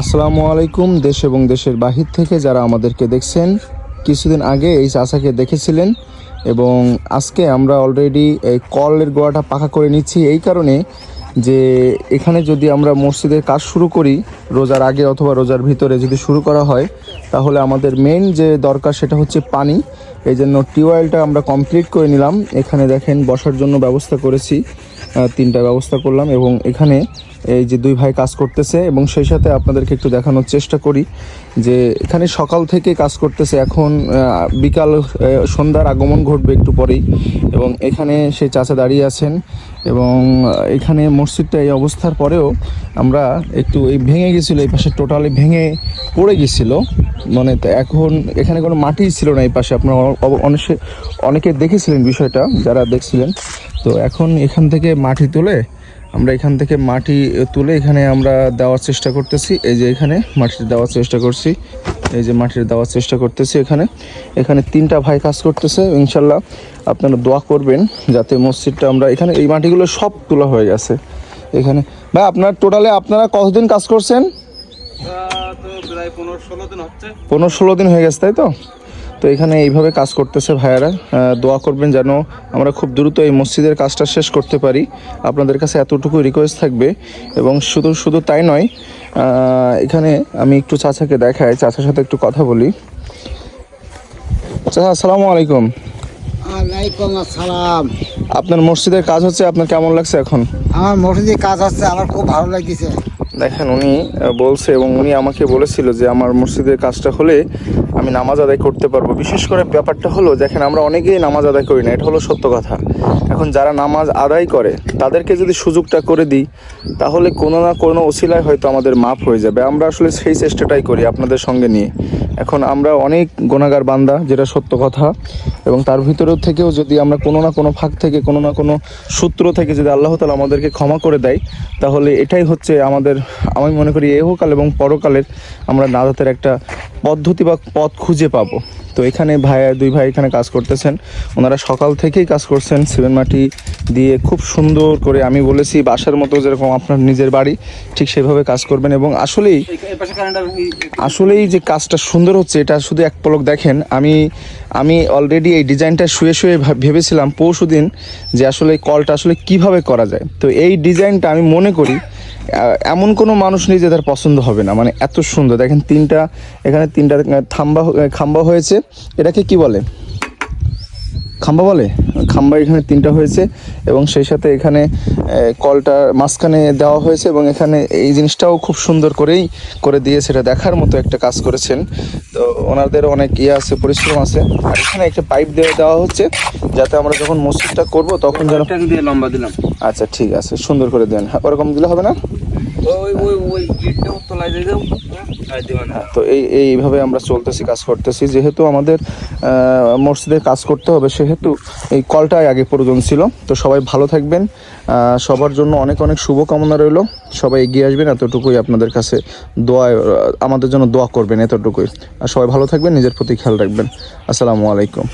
আসসালামু আলাইকুম, দেশ এবং দেশের বাহির থেকে যারা আমাদেরকে দেখছেন, কিছুদিন আগে এই চাষাকে দেখেছিলেন এবং আজকে আমরা অলরেডি এই কলের গোড়াটা পাকা করে নিচ্ছি এই কারণে যে এখানে যদি আমরা মসজিদের কাজ শুরু করি, রোজার আগে অথবা রোজার ভিতরে যদি শুরু করা হয়, তাহলে আমাদের মেইন যে দরকার সেটা হচ্ছে পানি। এই জন্য টিউবওয়েলটা আমরা কমপ্লিট করে নিলাম। এখানে দেখেন বসার জন্য ব্যবস্থা করেছি। তিনটা ব্যবস্থা করলাম এবং এখানে এই যে দুই ভাই কাজ করতেছে এবং সেই সাথে আপনাদেরকে একটু দেখানোর চেষ্টা করি যে এখানে সকাল থেকে কাজ করতেছে। এখন বিকাল সন্ধ্যার আগমন ঘটবে একটু পরেই এবং এখানে সেই চাচা দাঁড়িয়ে আছেন এবং এখানে মসজিদটা এই অবস্থার পরেও আমরা একটু এই ভেঙে গেছিল, এই পাশে টোটালি ভেঙে পড়ে গেছিল। মানে এখন এখানে কোনো মাটি ছিল না এই পাশে। আপনারা অনেকে অনেকে দেখেছিলেন বিষয়টা, যারা দেখছিলেন। তো এখন এখান থেকে মাটি তুলে আমরা এখান থেকে মাটি তুলে এখানে আমরা দেওয়ার চেষ্টা করতেছি। এই যে এখানে মাটির দেওয়ার চেষ্টা করছি। এই যে মাটির দেওয়ার চেষ্টা করতেছি এখানে। এখানে তিনটা ভাই কাজ করতেছে ইনশাল্লাহ। আপনারা দোয়া করবেন যাতে মসজিদটা আমরা এখানে এই মাটিগুলো সব তোলা হয়ে গেছে। এখানে ভাই আপনার টোটালে আপনারা কতদিন কাজ করছেন? পনেরো ষোলো দিন হয়ে গেছে তাই তো? তো এখানে এইভাবে কাজ করতেছে ভাইয়ারা। দোয়া করবেন যেন আমরা খুব দ্রুত এই মসজিদের কাজটা শেষ করতে পারি। আপনাদের কাছে এতটুকু রিকোয়েস্ট থাকবে এবং শুধু শুধু তাই নয় এখানে আমি একটু চাচাকে দেখাই চাচার সাথে একটু কথা বলি। চাচা আসসালামু আলাইকুম। ওয়ালাইকুম আসসালাম। আপনার মসজিদের কাজ হচ্ছে আপনার কেমন লাগছে এখন? আমার মসজিদে কাজ হচ্ছে আমার খুব ভালো লাগতেছে। দেখেন উনি বলছে এবং উনি আমাকে বলেছিল যে আমার মসজিদের কাজটা হলে আমি নামাজ আদায় করতে পারব। বিশেষ করে ব্যাপারটা হলো, দেখেন আমরা অনেকেই নামাজ আদায় করি না, এটা হলো সত্য কথা। এখন যারা নামাজ আদায় করে, তাদেরকে যদি সুযোগটা করে দিই, তাহলে কোনো না কোনো ওসিলায় হয়তো আমাদের মাফ হয়ে যাবে। আমরা আসলে সেই চেষ্টাটাই করি আপনাদের সঙ্গে নিয়ে। এখন আমরা অনেক গোনাগার বান্দা যেটা সত্য কথা, এবং তার ভিতরেও থেকেও যদি আমরা কোনো না কোনো ফাঁক থেকে, কোনো না কোনো সূত্র থেকে যদি আল্লাহ তালা আমাদেরকে ক্ষমা করে দেয়, তাহলে এটাই হচ্ছে আমাদের, আমি মনে করি এহকাল এবং পরকালের আমরা নাজাতের একটা পদ্ধতি বা পথ খুঁজে পাবো। তো এখানে ভাই, দুই ভাই এখানে কাজ করতেছেন। ওনারা সকাল থেকেই কাজ করছেন সিমেন্ট মাটি দিয়ে। খুব সুন্দর করে আমি বলেছি, বাসার মতো যেরকম আপনার নিজের বাড়ি, ঠিক সেভাবে কাজ করবেন এবং আসলেই আসলেই যে কাজটা সুন্দর হচ্ছে, এটা শুধু এক পলক দেখেন। আমি আমি অলরেডি এই ডিজাইনটা শুয়ে শুয়ে ভাব- ভেবেছিলাম পরশু দিন যে আসলে কলটা আসলে কীভাবে করা যায়। তো এই ডিজাইনটা আমি মনে করি এমন কোনো মানুষ নেই যে তার পছন্দ হবে না। মানে এত সুন্দর। দেখেন তিনটা, এখানে তিনটা থাম্বা খাম্বা হয়েছে। এটাকে কি বলে? খাম্বা বলে? খাম্বা এখানে তিনটা হয়েছে এবং সেই সাথে এখানে কলটা মাঝখানে দেওয়া হয়েছে এবং এখানে এই জিনিসটাও খুব সুন্দর করেই করে দিয়ে সেটা দেখার মতো একটা কাজ করেছেন। তো ওনাদের অনেক ইয়ে আছে, পরিশ্রম আছে। আর এখানে একটা পাইপ দিয়ে দেওয়া হচ্ছে, যাতে আমরা যখন মসজিদটা করব তখন যেন দিয়ে লম্বা দিলাম। আচ্ছা ঠিক আছে সুন্দর করে দেন। হ্যাঁ, ওরকম দিলে হবে না? হ্যাঁ, তো এই এইভাবে আমরা চলতেছি কাজ করতেছি। যেহেতু আমাদের মসজিদে কাজ করতে হবে সেহেতু এই কলটাই আগে প্রয়োজন ছিল। তো সবাই ভালো থাকবেন। সবার জন্য অনেক অনেক শুভকামনা রইল। সবাই এগিয়ে আসবেন এতটুকুই আপনাদের কাছে দোয়া আমাদের জন্য দোয়া করবেন এতটুকুই। আর সবাই ভালো থাকবেন নিজের প্রতি খেয়াল রাখবেন। আসসালামু আলাইকুম।